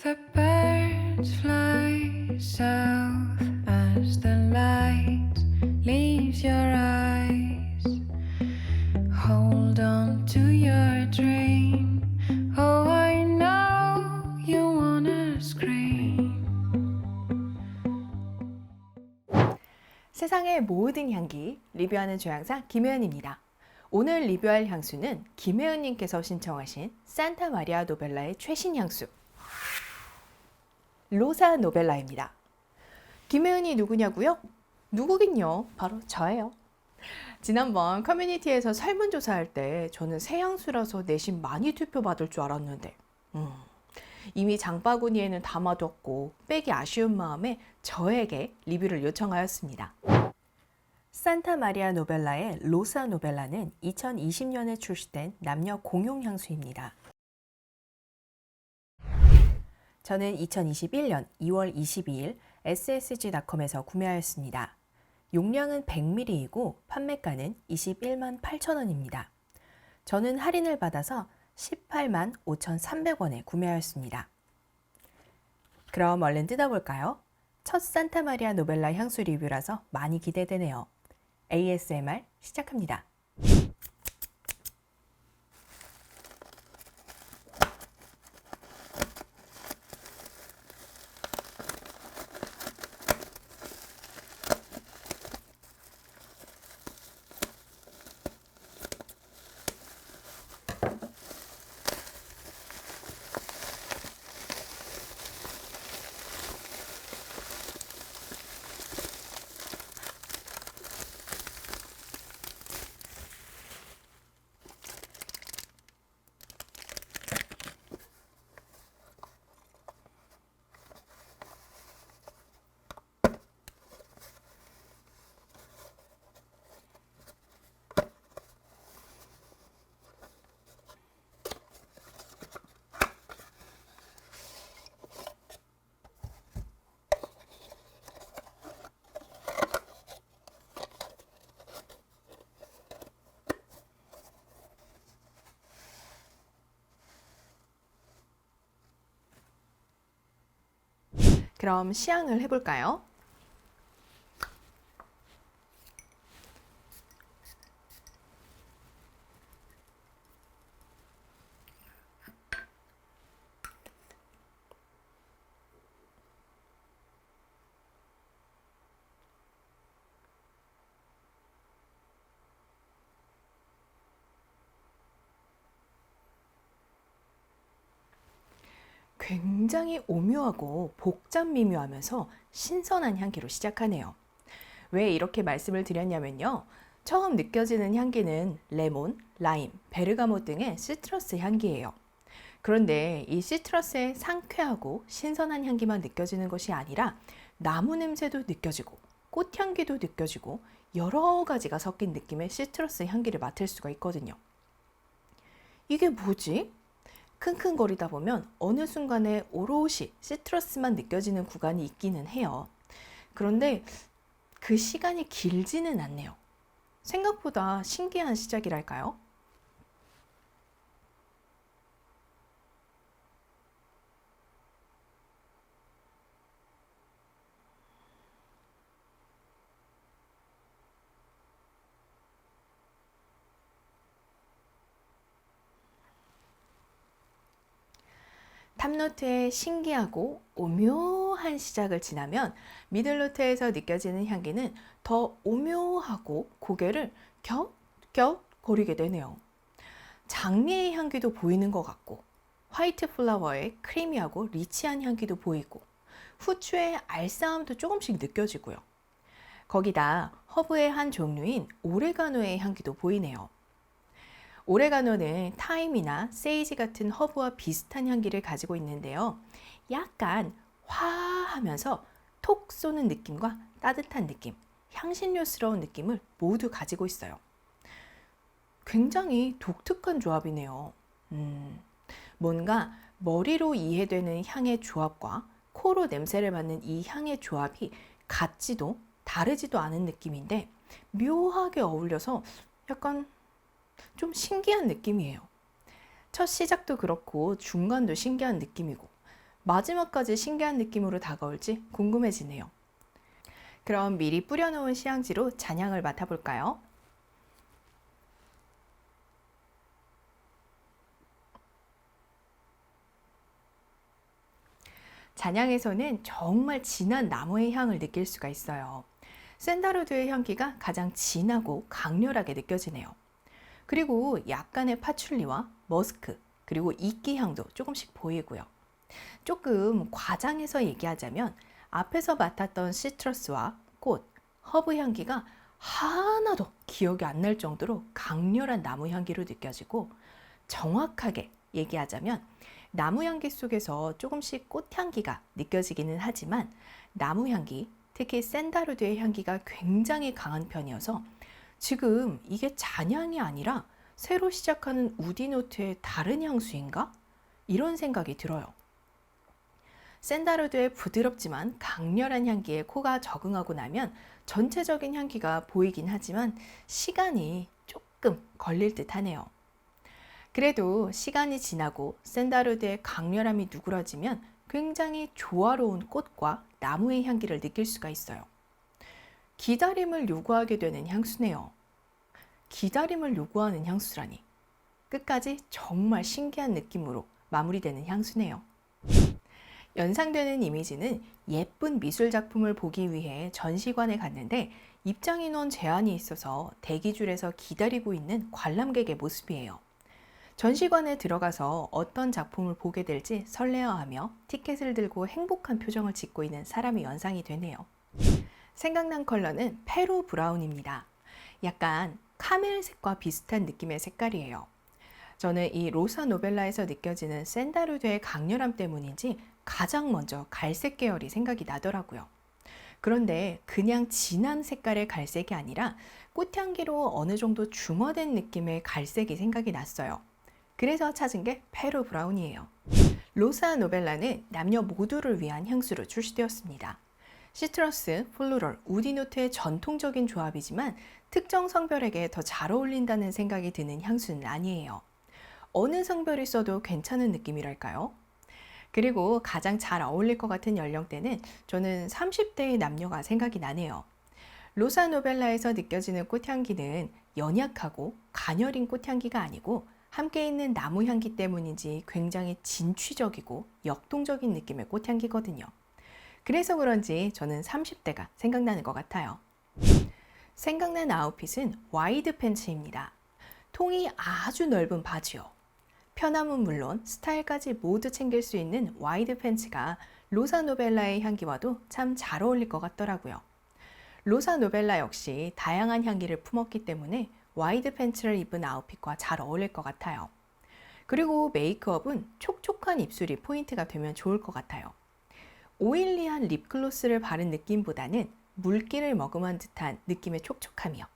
The birds fly south as the light leaves your eyes. Hold on to your dream. Oh, I know you wanna scream. 세상의 모든 향기 리뷰하는 조향사 김혜은입니다. 오늘 리뷰할 향수는 김혜은님께서 신청하신 산타 마리아 노벨라의 최신 향수 로사 노벨라입니다. 김혜은이 누구냐고요? 누구긴요? 바로 저예요. 지난번 커뮤니티에서 설문조사할 때 저는 새 향수라서 내심 많이 투표 받을 줄 알았는데 음, 이미 장바구니에는 담아뒀고 빼기 아쉬운 마음에 저에게 리뷰를 요청하였습니다. 산타 마리아 노벨라의 로사 노벨라는 2020년에 출시된 남녀 공용 향수입니다. 저는 2021년 2월 22일 ssg.com에서 구매하였습니다. 용량은 100ml이고 판매가는 21만 8천원입니다. 저는 할인을 받아서 18만 5,300원에 구매하였습니다. 그럼 얼른 뜯어볼까요? 첫 산타마리아 노벨라 향수 리뷰라서 많이 기대되네요. ASMR 시작합니다. 그럼 시향을 해볼까요? 굉장히 오묘하고 복잡 미묘하면서 신선한 향기로 시작하네요. 왜 이렇게 말씀을 드렸냐면요. 처음 느껴지는 향기는 레몬, 라임, 베르가모 등의 시트러스 향기예요. 그런데 이 시트러스의 상쾌하고 신선한 향기만 느껴지는 것이 아니라 나무 냄새도 느껴지고 꽃향기도 느껴지고 여러 가지가 섞인 느낌의 시트러스 향기를 맡을 수가 있거든요. 이게 뭐지? 킁킁거리다 보면 어느 순간에 오롯이 시트러스만 느껴지는 구간이 있기는 해요. 그런데 그 시간이 길지는 않네요. 생각보다 신기한 시작이랄까요? 탑노트의 신기하고 오묘한 시작을 지나면 미들노트에서 느껴지는 향기는 더 오묘하고 고개를 겹겹 거리게 되네요. 장미의 향기도 보이는 것 같고 화이트 플라워의 크리미하고 리치한 향기도 보이고 후추의 알싸함도 조금씩 느껴지고요. 거기다 허브의 한 종류인 오레가노의 향기도 보이네요. 오레가노는 타임이나 세이지 같은 허브와 비슷한 향기를 가지고 있는데요. 약간 화하면서 톡 쏘는 느낌과 따뜻한 느낌, 향신료스러운 느낌을 모두 가지고 있어요. 굉장히 독특한 조합이네요. 음, 뭔가 머리로 이해되는 향의 조합과 코로 냄새를 맡는 이 향의 조합이 같지도 다르지도 않은 느낌인데 묘하게 어울려서 약간 좀 신기한 느낌이에요. 첫 시작도 그렇고 중간도 신기한 느낌이고 마지막까지 신기한 느낌으로 다가올지 궁금해지네요. 그럼 미리 뿌려놓은 시향지로 잔향을 맡아볼까요? 잔향에서는 정말 진한 나무의 향을 느낄 수가 있어요. 샌다르드의 향기가 가장 진하고 강렬하게 느껴지네요. 그리고 약간의 파출리와 머스크, 그리고 이끼 향도 조금씩 보이고요. 조금 과장해서 얘기하자면 앞에서 맡았던 시트러스와 꽃, 허브 향기가 하나도 기억이 안 날 정도로 강렬한 나무 향기로 느껴지고 정확하게 얘기하자면 나무 향기 속에서 조금씩 꽃 향기가 느껴지기는 하지만 나무 향기, 특히 샌다르드의 향기가 굉장히 강한 편이어서 지금 이게 잔향이 아니라 새로 시작하는 우디노트의 다른 향수인가? 이런 생각이 들어요. 샌다르드의 부드럽지만 강렬한 향기에 코가 적응하고 나면 전체적인 향기가 보이긴 하지만 시간이 조금 걸릴 듯 하네요. 그래도 시간이 지나고 샌다르드의 강렬함이 누그러지면 굉장히 조화로운 꽃과 나무의 향기를 느낄 수가 있어요. 기다림을 요구하게 되는 향수네요. 기다림을 요구하는 향수라니. 끝까지 정말 신기한 느낌으로 마무리되는 향수네요. 연상되는 이미지는 예쁜 미술 작품을 보기 위해 전시관에 갔는데 입장 인원 제한이 있어서 대기줄에서 기다리고 있는 관람객의 모습이에요. 전시관에 들어가서 어떤 작품을 보게 될지 설레어하며 티켓을 들고 행복한 표정을 짓고 있는 사람이 연상이 되네요. 생각난 컬러는 페로 브라운입니다. 약간 카멜색과 비슷한 느낌의 색깔이에요. 저는 이 로사 노벨라에서 느껴지는 샌다르드의 강렬함 때문인지 가장 먼저 갈색 계열이 생각이 나더라고요. 그런데 그냥 진한 색깔의 갈색이 아니라 꽃향기로 어느 정도 중화된 느낌의 갈색이 생각이 났어요. 그래서 찾은 게 페로 브라운이에요. 로사 노벨라는 남녀 모두를 위한 향수로 출시되었습니다. 시트러스, 플로럴, 우디노트의 전통적인 조합이지만 특정 성별에게 더 잘 어울린다는 생각이 드는 향수는 아니에요. 어느 성별이 써도 괜찮은 느낌이랄까요? 그리고 가장 잘 어울릴 것 같은 연령대는 저는 30대의 남녀가 생각이 나네요. 로사 노벨라에서 느껴지는 꽃향기는 연약하고 가녀린 꽃향기가 아니고 함께 있는 나무 향기 때문인지 굉장히 진취적이고 역동적인 느낌의 꽃향기거든요. 그래서 그런지 저는 30대가 생각나는 것 같아요. 생각난 아웃핏은 와이드 팬츠입니다. 통이 아주 넓은 바지요. 편함은 물론 스타일까지 모두 챙길 수 있는 와이드 팬츠가 로사 노벨라의 향기와도 참 잘 어울릴 것 같더라고요. 로사 노벨라 역시 다양한 향기를 품었기 때문에 와이드 팬츠를 입은 아웃핏과 잘 어울릴 것 같아요. 그리고 메이크업은 촉촉한 입술이 포인트가 되면 좋을 것 같아요. 오일리한 립글로스를 바른 느낌보다는 물기를 머금은 듯한 느낌의 촉촉함이요.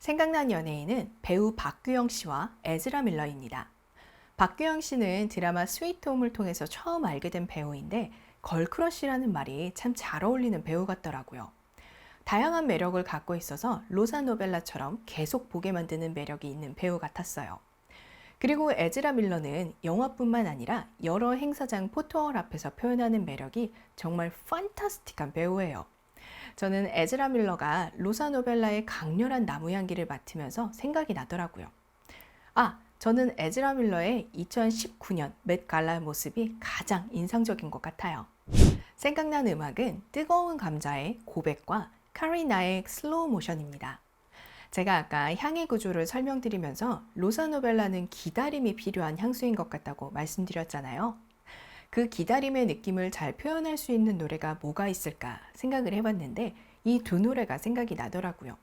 생각난 연예인은 배우 박규영 씨와 에즈라 밀러입니다. 박규영 씨는 드라마 스위트홈을 통해서 처음 알게 된 배우인데 걸크러쉬라는 말이 참 잘 어울리는 배우 같더라고요. 다양한 매력을 갖고 있어서 로사 노벨라처럼 계속 보게 만드는 매력이 있는 배우 같았어요. 그리고 에즈라 밀러는 영화뿐만 아니라 여러 행사장 포토월 앞에서 표현하는 매력이 정말 판타스틱한 배우예요. 저는 에즈라 밀러가 로사 노벨라의 강렬한 나무 향기를 맡으면서 생각이 나더라고요. 아, 저는 에즈라 밀러의 2019년 맷 갈라 모습이 가장 인상적인 것 같아요. 생각난 음악은 뜨거운 감자의 고백과 카리나의 슬로우 모션입니다. 제가 아까 향의 구조를 설명드리면서 로사노벨라는 기다림이 필요한 향수인 것 같다고 말씀드렸잖아요. 그 기다림의 느낌을 잘 표현할 수 있는 노래가 뭐가 있을까 생각을 해봤는데 이 두 노래가 생각이 나더라고요.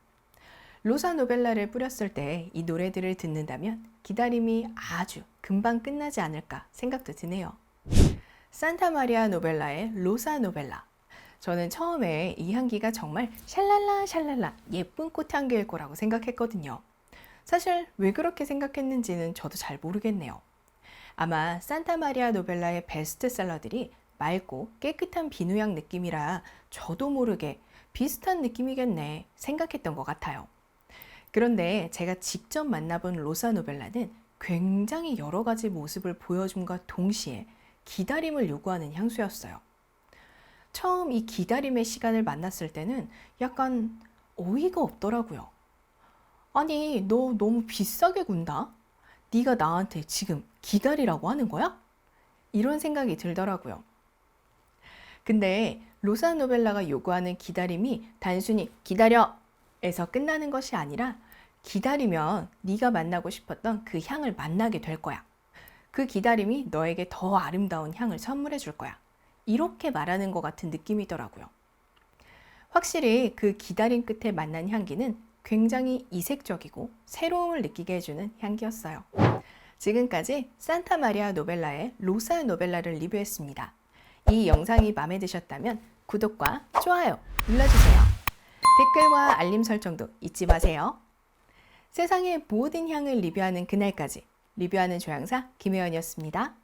로사노벨라를 뿌렸을 때 이 노래들을 듣는다면 기다림이 아주 금방 끝나지 않을까 생각도 드네요. 산타 마리아 노벨라의 로사노벨라. 저는 처음에 이 향기가 정말 샬랄라 샬랄라 예쁜 꽃향기일 거라고 생각했거든요. 사실 왜 그렇게 생각했는지는 저도 잘 모르겠네요. 아마 산타 마리아 노벨라의 베스트셀러들이 맑고 깨끗한 비누향 느낌이라 저도 모르게 비슷한 느낌이겠네 생각했던 것 같아요. 그런데 제가 직접 만나본 로사 노벨라는 굉장히 여러 가지 모습을 보여줌과 동시에 기다림을 요구하는 향수였어요. 처음 이 기다림의 시간을 만났을 때는 약간 어이가 없더라고요. 아니, 너 너무 비싸게 군다? 네가 나한테 지금 기다리라고 하는 거야? 이런 생각이 들더라고요. 근데 로사 노벨라가 요구하는 기다림이 단순히 기다려 에서 끝나는 것이 아니라 기다리면 네가 만나고 싶었던 그 향을 만나게 될 거야. 그 기다림이 너에게 더 아름다운 향을 선물해 줄 거야. 이렇게 말하는 것 같은 느낌이더라고요. 확실히 그 기다림 끝에 만난 향기는 굉장히 이색적이고 새로움을 느끼게 해주는 향기였어요. 지금까지 산타 마리아 노벨라의 로사 노벨라를 리뷰했습니다. 이 영상이 마음에 드셨다면 구독과 좋아요 눌러주세요. 댓글과 알림 설정도 잊지 마세요. 세상의 모든 향을 리뷰하는 그날까지 리뷰하는 조향사 김혜원이었습니다.